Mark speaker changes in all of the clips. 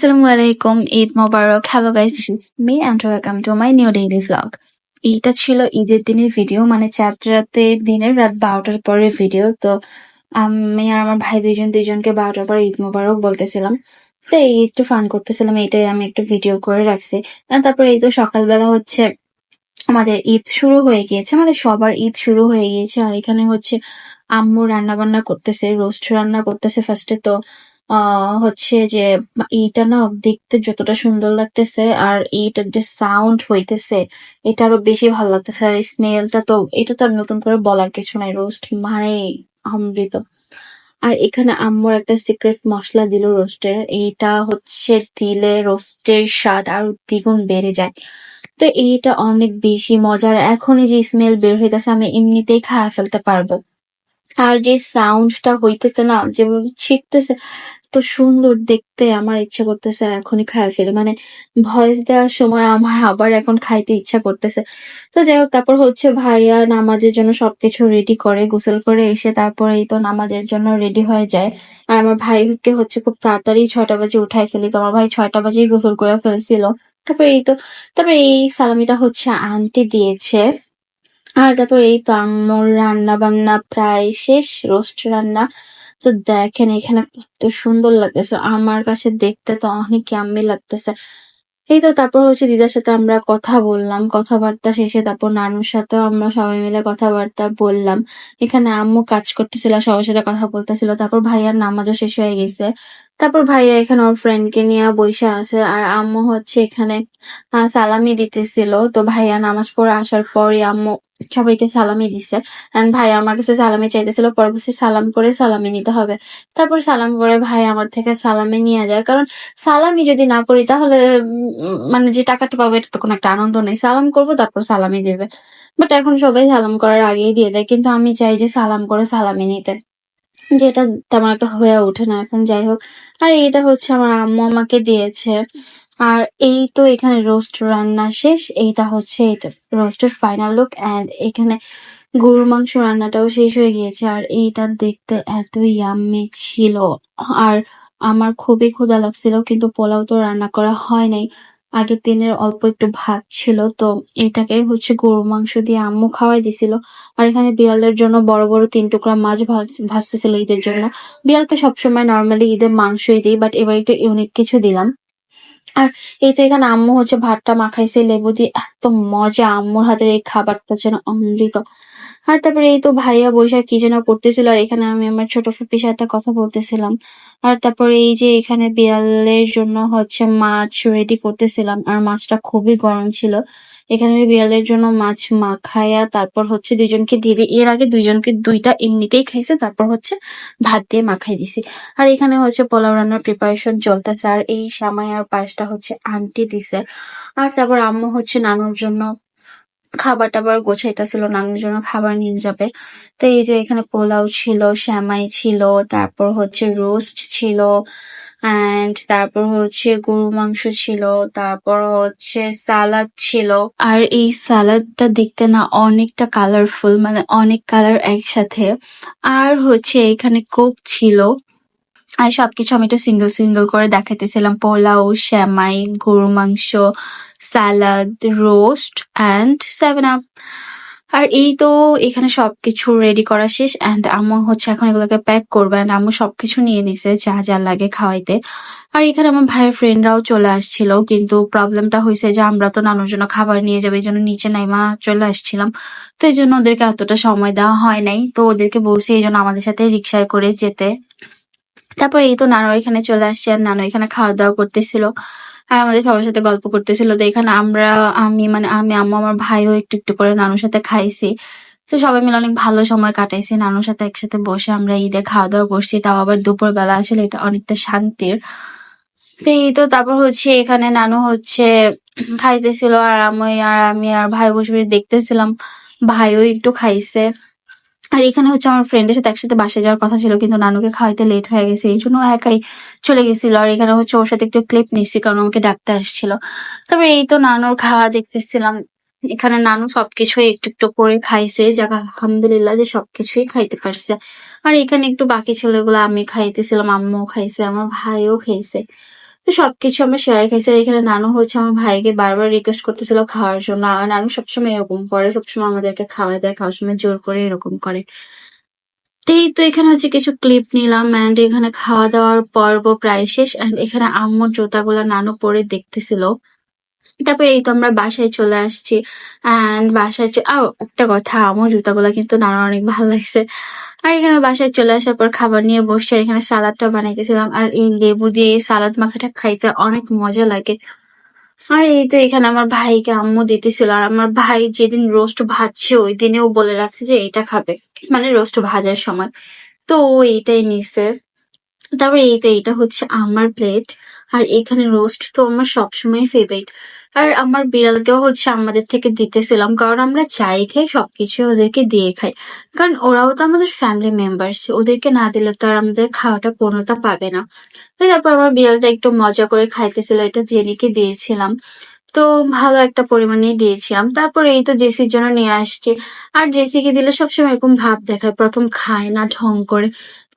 Speaker 1: আসসালামু আলাইকুম ঈদ মোবারক hello guys this is me and welcome to my new daily vlog এইটা ছিল ঈদের দিনের ভিডিও মানে চাঁদ রাতের দিনের রাত বারোটার পরের ভিডিও তো আমি আর আমার ভাই দুইজন দুইজনকে বারোটার পরে ঈদ মোবারক বলতেছিলাম তো এই একটু ফান করতেছিলাম এটাই আমি একটু ভিডিও করে রাখছি তারপরে এই তো সকালবেলা হচ্ছে আমাদের ঈদ শুরু হয়ে গিয়েছে মানে সবার ঈদ শুরু হয়ে গিয়েছে আর এখানে হচ্ছে আম্মু রান্না বান্না করতেছে রোস্ট রান্না করতেছে ফার্স্টে তো আহ, হচ্ছে যে, এইটা না দেখতে যতটা সুন্দর লাগতেছে আর এইটার যে সাউন্ড হইতেছে, এটা আরও বেশি ভালো লাগতেছে। আর স্মেলটা তো, এটা তো আর নতুন করে বলার কিছু নাই রোস্ট মানে অমৃত। আর এখানে আম্মুর একটা সিক্রেট মশলা দিল রোস্টের এইটা হচ্ছে দিলে রোস্টের স্বাদ আরও দ্বিগুণ বেড়ে যায়। তো এইটা অনেক বেশি মজার, এখনই যে স্মেল বের হইতেছে, আমি এমনিতেই খাওয়া ফেলতে পারব। আর যে সাউন্ডটা হইতেছে না, যেভাবে ছিটতেছে এত সুন্দর দেখতে, আমার ইচ্ছা করতেছে এখনই খায় ফেলে। মানে ভয়েস দেওয়ার সময় আমার আবার এখন খাইতে ইচ্ছা করতেছে। তো যাই হোক, তারপর হচ্ছে ভাইয়া নামাজের জন্য সবকিছু রেডি করে, গোসল করে এসে তারপরে এই তো নামাজের জন্য রেডি হয়ে যায়। আর আমার ভাইকে হচ্ছে খুব তাড়াতাড়ি ছয়টা বাজে উঠাই ফেলি। তো আমার ভাই ছয়টা বাজেই গোসল করে ফেলছিল। তারপরে এই তো, তারপরে এই সালামিটা হচ্ছে আন্টি দিয়েছে। আর তারপর এই তো আম্মুর রান্না বান্না প্রায় শেষ, রোস্ট রান্না। তো দেখেন, এখানে কত সুন্দর লাগতেছে। আমার কাছে দেখতে তো অনেক ইয়াম্মি লাগতেছে। এই তো তারপর হচ্ছে দিদার সাথে আমরা কথা বললাম। কথাবার্তা শেষে তারপর নানুর সাথেও আমরা সবাই মিলে কথাবার্তা বললাম। এখানে আম্মু কাজ করতেছিল, সবার সাথে কথা বলতেছিল। তারপর ভাইয়ার নামাজও শেষ হয়ে গেছে। তারপর ভাইয়া এখানে ওর ফ্রেন্ডকে নিয়ে বসে আছে। আর আম্মু হচ্ছে এখানে সালামি দিতেছিল। তো ভাইয়া নামাজ পড়ে আসার পরই আম্মু সবাইকে সালামি দিছে। এন্ড ভাই আমার কাছে সালামি চাইতেছিল, পরবর্তী সালাম করে সালামি নিতে হবে। তারপর সালাম করে ভাই আমার থেকে সালামি নিয়ে যায়। কারণ সালামি যদি না করি, তাহলে মানে যে টাকাটা পাবো, এটা তো কোনো একটা আনন্দ নেই। সালাম করব, তারপর সালামি দেবে। বাট এখন সবাই সালাম করার আগেই দিয়ে দেয়। কিন্তু আমি চাই যে সালাম করে সালামি নিতে। যেটা তেমন একটা হয়ে ওঠে না। এখন যাই হোক। আর এটা হচ্ছে আমার আম্মু আমাকে দিয়েছে। আর এই তো এখানে রোস্ট রান্না শেষ। এইটা হচ্ছে এটা রোস্টের ফাইনাল লুক এন্ড এখানে গরুর মাংস রান্নাটাও শেষ হয়ে গিয়েছে। আর এইটা দেখতে এত ইয়াম্মি ছিল। আর আমার খুবই ক্ষুধা লাগছিল, কিন্তু পোলাও তো রান্না করা হয় নাই। আগের দিনের অল্প একটু ভাত ছিল, তো এটাকে হচ্ছে গরুর মাংস দিয়ে আম্মু খাওয়াই দিছিল। আর এখানে বিড়ালের জন্য বড় বড় তিন টুকরা মাছ ভাজ- ভাজতেছিল ঈদের জন্য। বিড়ালকে সবসময় নর্মালি ঈদের মাংসই দিই বাট এবার একটু ইউনিক কিছু দিলাম। আর এই তো এখানে আম্মু হচ্ছে ভাতটা মাখাইছে, লেবু দিয়ে এত মজা, আম্মুর হাতের এই খাবারটা যেন অমৃত। আর তারপরে এই তো ভাইয়া বৈশাখ কি যেন করতেছিল, আর এখানে আমি আমার ছোট ফুপির সাথে কথা বলতেছিলাম। আর তারপরে এই যে এখানে বিড়ালের জন্য হচ্ছে মাছ রেডি করতেছিলাম, আর মাছটা খুবই গরম ছিল। এখানে বিড়ালের জন্য মাছ মাখায়া তারপর হচ্ছে দুইজনকে দিয়ে দিই এর আগে দুইজনকে দুইটা এমনিতেই খাইছে, তারপর হচ্ছে ভাত দিয়ে মাখাই দিছি। আর এখানে হচ্ছে পোলাও রান্নার প্রিপারেশন চলতেছে, আর এই সামাই আর পায়েসটা হচ্ছে আন্টি দিছে। আর তারপর আম্মু হচ্ছে নানুর জন্য খাবার টাবার গোছাইতেছিল, নানুর জন্য খাবার নিয়ে যাবে। তো এই যে এখানে পোলাও ছিল শ্যামাই ছিল, তারপর হচ্ছে রোস্ট ছিল অ্যান্ড তারপর হচ্ছে গরু মাংস ছিল, তারপর হচ্ছে সালাদ ছিল। আর এই সালাদটা দেখতে না অনেকটা কালারফুল মানে অনেক কালার একসাথে। আর হচ্ছে এখানে কোক ছিল। আর সবকিছু আমি একটু সিঙ্গেল সিঙ্গেল করে দেখাইতেছিলাম, পোলাও শ্যামাই গরু মাংস salad roast and seven up আর এই তো এখানে সবকিছু রেডি করা শেষ অ্যান্ড আম্মু হচ্ছে এখন এগুলোকে প্যাক করবে অ্যান্ড আম্মু সবকিছু নিয়ে নিছে, যা যা লাগে খাওয়াইতে। আর এখানে আমার ভাইয়ের ফ্রেন্ডরাও চলে আসছিল, কিন্তু প্রবলেমটা হয়েছে যে আমরা তো নানুর জন্য খাবার নিয়ে যাব, এই জন্য নিচে নাইমা চলে আসছিলাম। তো এই জন্য ওদেরকে এতটা সময় দেওয়া হয় নাই, তো ওদেরকে বলছি এই জন্য আমাদের সাথে রিক্সায় করে যেতে। তারপর এই তো নানু এখানে চলে আসছে, আর নানু এখানে খাওয়া দাওয়া করতেছিল। আর আমাদের সবার সাথে গল্প করতেছিল তো এখানে আমরা, আমি মানে আমি, আম্মু আমার ভাইও একটু একটু করে নানুর সাথে খাইছি। তো সবাই মিলে অনেক ভালো সময় কাটাইছি। নানুর সাথে একসাথে বসে আমরা ঈদে খাওয়া দাওয়া করছি। তাও আবার দুপুর বেলা আসলে এটা অনেকটা শান্তির। তো এই তো তারপর হচ্ছে এখানে নানু হচ্ছে খাইতেছিল আর আমি আর আমি আর ভাই বসে বসে দেখতেছিলাম। ভাইও একটু খাইছে। আর এখানে হচ্ছে আমার ফ্রেন্ডের সাথে একসাথে বাসে যাওয়ার কথা ছিল, কিন্তু নানুকে খাওয়াইতে লেট হয়ে গেছে, এই জন্য একাই চলে গেছিল। আর এখানে হচ্ছে ওর সাথে একটু ক্লিপ নিচ্ছি, কারণ আমাকে ডাকতে আসছিল। তারপরে এই তো নানুর খাওয়া দেখতেছিলাম। এখানে নানু সবকিছুই একটু একটু করে খাইছে যাক আলহামদুলিল্লাহ যে সবকিছুই খাইতে পারছে। আর এখানে একটু বাকি ছেলেগুলো আমি খাইতেছিলাম, আম্মুও খাইছে, আমার ভাইও খাইছে তো সবকিছু আমরা শেয়ার খাইছি আর এখানে নানু হচ্ছে আমার ভাইকে বারবার রিকোয়েস্ট করতেছিল খাওয়ার জন্য। নানু সবসময় এরকম করে, সবসময় আমাদেরকে খাওয়া দেয়, খাওয়ার সময় জোর করে এরকম করে। এই তো এখানে হচ্ছে কিছু ক্লিপ নিলাম অ্যান্ড এখানে খাওয়া দাওয়ার পর্ব প্রায় শেষ অ্যান্ড এখানে আম্মুর জুতাগুলো নানু পরে দেখতেছিল। তারপরে এই তো আমরা বাসায় চলে আসছি অ্যান্ড বাসায় আর একটা কথা আমার জুতাগুলো কিন্তু নানা অনেক ভালো লাগছে। আর এখানে বাসায় চলে আসার পর খাবার নিয়ে বসে এখানে সালাদটা বানাইতেছিলাম। আর এই লেবু দিয়ে সালাদ মাখাটা খাইতে অনেক মজা লাগে। আর এই তো এখানে আমার ভাইকে আম্মু দিতেছিল। আর আমার ভাই যেদিন রোস্ট ভাজছে, ওই দিনেও বলে রাখছে যে এটা খাবে। মানে রোস্ট ভাজার সময়। তো ও এইটাই নিছে। তারপরে এই তো এটা হচ্ছে আমার প্লেট আর এখানে রোস্ট তো আমার সবসময় ফেভারিট আর আমার বিড়ালকেও হচ্ছে আমাদের থেকে দিতেছিলাম, কারণ আমরা চাই খাই, সবকিছু ওদেরকে দিয়ে খাই। কারণ ওরাও তো আমাদের ফ্যামিলি মেম্বার্স ওদেরকে না দিলে তো আর আমাদের খাওয়াটা পূর্ণতা পাবে না। তারপর আমার বিড়ালটা একটু মজা করে খাইতেছিল, এটা জেনিকে দিয়েছিলাম। তো ভালো একটা পরিমাণেই দিয়েছিলাম। তারপর এই তো জেসির জন্য নিয়ে আসছি। আর জেসিকে দিলে সবসময় এরকম ভাব দেখায়, প্রথম খায় না ঢং করে,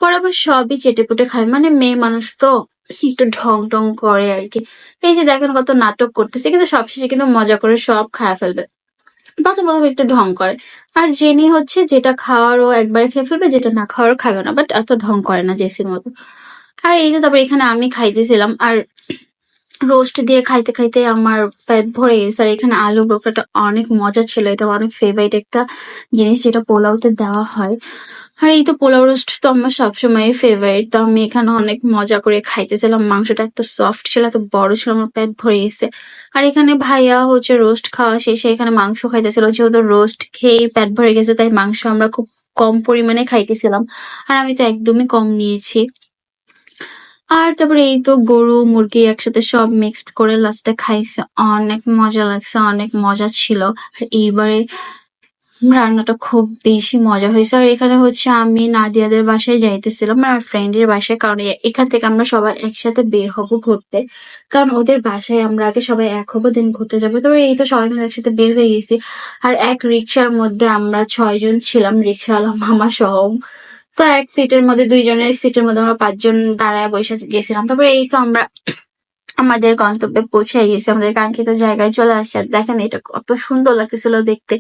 Speaker 1: পরে আবার সবই চেটে পুটে খায়। মানে মেয়ে মানুষ তো। একটু ঢং টং করে আর কি এই যে দেখেন কত নাটক করতেছে, কিন্তু সবশেষে কিন্তু মজা করে সব খায় ফেলবে। প্রথম প্রথম একটু ঢং করে। আর জেনি হচ্ছে যেটা খাওয়ার ও একবারে খেয়ে ফেলবে, যেটা না খাওয়ার খাবে না বাট এত ঢং করে না জেসির মতো। আর এই যে তারপর এখানে আমি খাইতেছিলাম, আর রোস্ট দিয়ে খাইতে খাইতে আমার পেট ভরে গেছে। আর এখানে আলু বোখরাটা অনেক মজা ছিল। এটা অনেক ফেভারিট একটা জিনিস যেটা পোলাওতে দেওয়া হয়। আর এই তো পোলাও রোস্ট তো আমার সবসময় ফেভারিট তো আমি এখানে অনেক মজা করে খাইতেছিলাম। মাংসটা এত সফট ছিল, এত বড় ছিল, আমার পেট ভরে গেছে। আর এখানে ভাইয়া হচ্ছে রোস্ট খাওয়া শেষে এখানে মাংস খাইতেছিল। যেহেতু রোস্ট খেয়ে পেট ভরে গেছে, তাই মাংস আমরা খুব কম পরিমাণে খাইতেছিলাম। আর আমি তো একদমই কম নিয়েছি। আর তারপরে এই তো গরু, মুরগি একসাথে সব মিক্সড করে লাস্টে খাইছে। অনেক মজা লাগছে, অনেক মজা ছিল। আর এইবারে রান্নাটা খুব বেশি মজা হয়েছে। আর এখানে হচ্ছে আমি নাদিয়াদের বাসায় যাইতেছিলাম, আর ফ্রেন্ডের বাসায়, কারণ এখান থেকে আমরা সবাই একসাথে বের হব ঘুরতে। কারণ ওদের বাসায় আমরা আগে সবাই এক হব দেন ঘুরতে যাব। তবে এই তো সবাই মিলে একসাথে বের হয়ে গেছি। আর এক রিক্সার মধ্যে আমরা ছয়জন ছিলাম রিক্সাওয়ালা মামা সহ। তো এক সিটের মধ্যে, দুইজনের সিটের মধ্যে আমরা পাঁচজন দাঁড়ায় বসে গেছিলাম। তারপরে এই তো আমরা আমাদের গন্তব্যে পৌঁছে গেছি, আমাদের কাঙ্ক্ষিত জায়গায় চলে আসছে। আর দেখেন এটা কত সুন্দর লাগতেছিল দেখতে।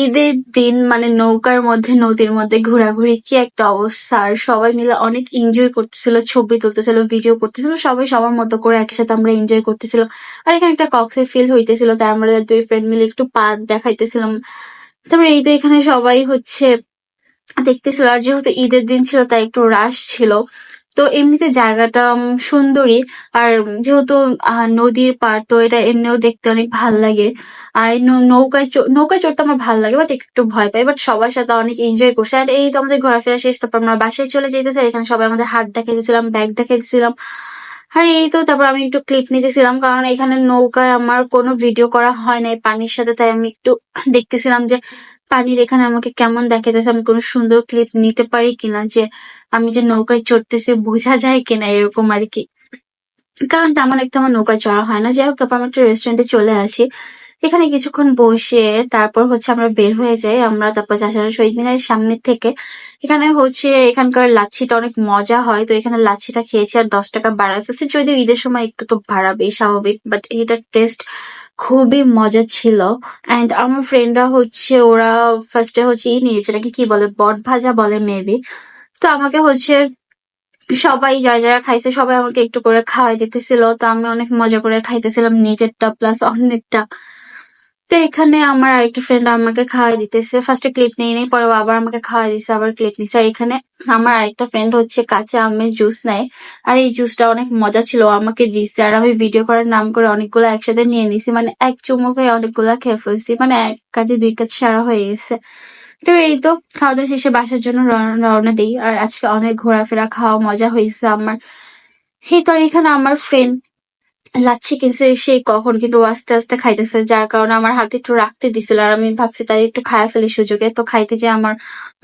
Speaker 1: ঈদের দিন মানে নৌকার মধ্যে, নদীর মধ্যে ঘোরাঘুরি কি একটা অবস্থা। আর সবাই মিলে অনেক এনজয় করতেছিল, ছবি তুলতেছিল ভিডিও করতেছিল, সবাই সবার মতো করে একসাথে আমরা এনজয় করতেছিলাম আর এখানে একটা কক্সের ফিল হইতেছিল, তাই আমরা দুই ফ্রেন্ড মিলে একটু পাত দেখাইতেছিলাম। তারপরে এই তো এখানে সবাই হচ্ছে দেখতেছিল, আর যেহেতু ঈদের দিন ছিল, তাই একটু রাশ ছিল। তো এমনিতে জায়গাটা, উম সুন্দরই আর যেহেতু নদীর পার তো এটা এমনিও দেখতে অনেক ভালো লাগে। আর নৌকায় নৌকায় চড়তে আমার ভালো লাগে বাট একটু ভয় পাই। বাট সবার সাথে অনেক এনজয় করছে। আর এই তো আমাদের ঘোরাফেরা শেষ, তারপর আমরা বাসায় চলে যেতেছি এখানে সবাই আমাদের হাত দেখাইতেছিলাম ব্যাগ দেখাইতেছিলাম। আর এই তো, তারপর আমি একটু ক্লিপ নিতেছিলাম, কারণ এখানে নৌকায় আমার কোনো ভিডিও করা হয় নাই পানির সাথে, তাই আমি একটু দেখতেছিলাম যে পানির এখানে আমাকে কেমন দেখাইতেছে, আমি কোনো সুন্দর ক্লিপ নিতে পারি কিনা, যে আমি যে নৌকায় চড়তেছি, বোঝা যায় কিনা এরকম আর কি। কারণ তেমন একটা আমার নৌকায় চড়া হয় না। যাই হোক, তারপর আমরা একটা রেস্টুরেন্টে চলে আসি। এখানে কিছুক্ষণ বসে তারপর হচ্ছে আমরা বের হয়ে যাই। আমরা তারপর চাষারা শহীদ মিনারের সামনের থেকে। এখানে হচ্ছে এখানকার লাচ্ছিটা অনেক মজা হয়। তো এখানে লাচ্ছিটা খেয়েছি আর দশ টাকা বাড়ায় ফেলছে যদিও ঈদের সময় একটু তো বাড়াবেই, স্বাভাবিক বাট এটার টেস্ট খুবই মজা ছিল। অ্যান্ড আমার ফ্রেন্ডরা হচ্ছে, ওরা ফার্স্টে হচ্ছে ই নিয়েছে এটাকে কি বলে, বট ভাজা বলে মেবি তো আমাকে হচ্ছে সবাই যারা যারা খাইছে, সবাই আমাকে একটু করে খাওয়াই দিতেছিল। তো আমি অনেক মজা করে খাইতেছিলাম নিজেরটা প্লাস অন্যেরটা। তো এখানে আমার আরেকটা ফ্রেন্ড আমাকে খাওয়াই দিতেছে। ফার্স্টে ক্লিপ নিয়ে নেই পরে আবার আমাকে খাওয়াই দিছে, আবার ক্লিপ নিছে। আর এখানে আমার আরেকটা ফ্রেন্ড হচ্ছে, কাঁচা আমের জুস নেয়। আর এই জুসটা অনেক মজা ছিল আমাকে দিছে। আর আমি ভিডিও করার নাম করে অনেকগুলো একসাথে নিয়ে নিছি। মানে এক চুমুকে অনেকগুলা খেয়ে ফেলছি। মানে এক কাজে দুই কাজ সারা হয়ে গেছে। তো এই তো, খাওয়া দাওয়া শেষে বাসার জন্য রওনা দিই। আর আজকে অনেক ঘোরাফেরা, খাওয়া, মজা হয়েছে আমার। এই তো, আর এখানে আমার ফ্রেন্ড লাচ্ছি কিনছে সে কখন কিন্তু আস্তে আস্তে খাইতেছে, যার কারণে আমার হাতে একটু রাখতে দিছিল। আর আমি ভাবছি তাই একটু খায়া ফেলি সুযোগে। তো খাইতে যে আমার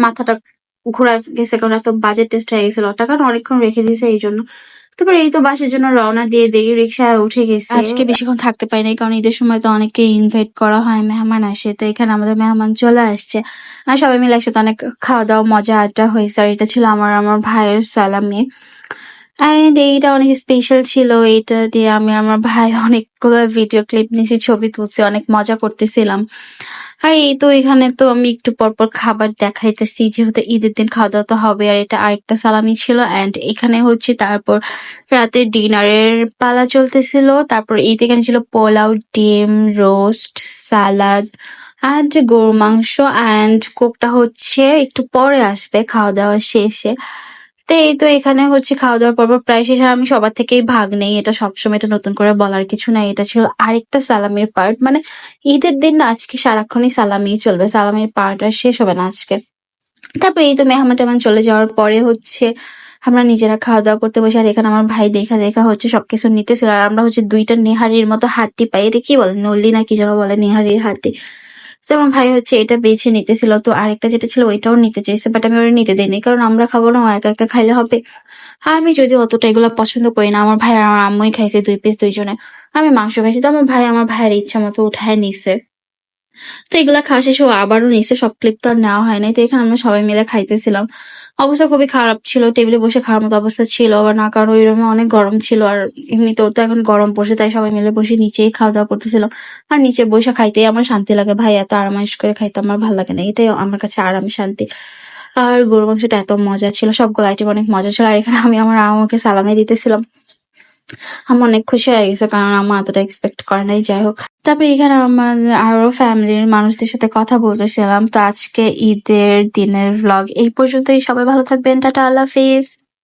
Speaker 1: মাথাটা ঘোরা গেছে, কারণ এত বাজে টেস্ট হয়ে গেছিল। কারণ অনেকক্ষণ রেখে দিয়েছে এই জন্য। তারপর এই তো বাসের জন্য রওনা দিয়ে দিই, রিক্সায় উঠে গেছে। আজকে বেশিক্ষণ থাকতে পারি নাই, কারণ ঈদের সময় তো অনেকে ইনভাইট করা হয়, মেহমান আসে। তো এখানে আমাদের মেহমান চলে আসছে। আর সবাই মিলে একসাথে অনেক খাওয়া দাওয়া মজা আড্ডা হয়েছে। আর এটা ছিল আমার আমার ভাইয়ের সালামি। অ্যান্ড এইটা অনেক স্পেশাল ছিল। এইটা দিয়ে আমি আমার ভাই অনেকগুলো ভিডিও ক্লিপ নিয়েছি ছবি তুলছি, অনেক মজা করতেছিলাম। আর এই তো এখানে তো আমি একটু পরপর খাবার দেখাইতেছি যেহেতু ঈদের দিন খাওয়া দাওয়া তো হবে আর এটা আরেকটা সালামি ছিল অ্যান্ড এখানে হচ্ছে তারপর রাতে ডিনারের পালা চলতেছিল তারপর ঈদ এখানে ছিল পোলাও ডিম রোস্ট সালাদ অ্যান্ড গরু মাংস অ্যান্ড কোকটা হচ্ছে একটু পরে আসবে খাওয়া দাওয়া শেষে তো এই তো এখানে হচ্ছে খাওয়া দাওয়ার পর পর প্রায় শেষ আমি সবার থেকেই ভাগ নেই। এটা সবসময় এটা নতুন করে বলার কিছু নাই। এটা ছিল আরেকটা সালামির পার্ট মানে ঈদের দিন না, আজকে সারাক্ষণই সালামি চলবে। সালামির পার্ট আর শেষ হবে না আজকে। তারপর এই তো মেহমান টেহমান চলে যাওয়ার পরে হচ্ছে আমরা নিজেরা খাওয়া দাওয়া করতে বসে, আর এখানে আমার ভাই দেখা দেখা হচ্ছে সবকিছু নিতেছিল। আর আমরা হচ্ছে দুইটা নেহারির মতো হাড্ডি পাই। এটা কি বলে? নল্লি না কি যেন বলে নেহারির হাড্ডি তো আমার ভাই হচ্ছে এটা বেছে নিতেছিল। তো আরেকটা যেটা ছিল, ওইটাও নিতে চাইছে বাট আমি ওরা নিতে দেইনি। কারণ আমরা খাব না একা একা খাইলে হবে। আর আমি যদি অতটা এগুলো পছন্দ করি না, আমার ভাই আর আমার আম্মুই খাইছে দুই পিস দুইজনে। আমি মাংস খাইছি, তো আমার ভাই আমার ভাইয়ের ইচ্ছা মতো উঠায় নিছে। তো এগুলা খাওয়া শেষে আবারও নিচে সব ক্লিপ তো আর নেওয়া হয় নাই। তো এখানে আমরা সবাই মিলে খাইতেছিলাম। অবস্থা খুবই খারাপ ছিল টেবিলে বসে খাওয়ার মতো অবস্থা ছিল, আবার না কারণ ওই রুমে অনেক গরম ছিল, আর এমনিতেও তো এখন গরম পড়ছে, তাই সবাই মিলে বসে নিচেই খাওয়া দাওয়া করতেছিলাম। আর নিচে বসে খাইতেই আমার শান্তি লাগে, ভাই এত আরামাইশ করে খাইতে আমার ভালো লাগে না, এটাই আমার কাছে আরাম শান্তি। আর গরু মাংসটা এত মজা ছিল, সবগুলো আইটেম অনেক মজা ছিল, আর এখানে আমি আমার আমাকে সালামে দিতেছিলাম। আমি অনেক খুশি হয়ে গেছে, কারণ আমার এতটা এক্সপেক্ট করে নাই। যাই হোক। তারপরে এখানে আমার আরও ফ্যামিলির মানুষদের সাথে কথা বলতেছিলাম। তো আজকে ঈদের দিনের ভ্লগ এই পর্যন্তই। সবাই ভালো থাকবেন। টাটা, আল্লাহ হাফিজ।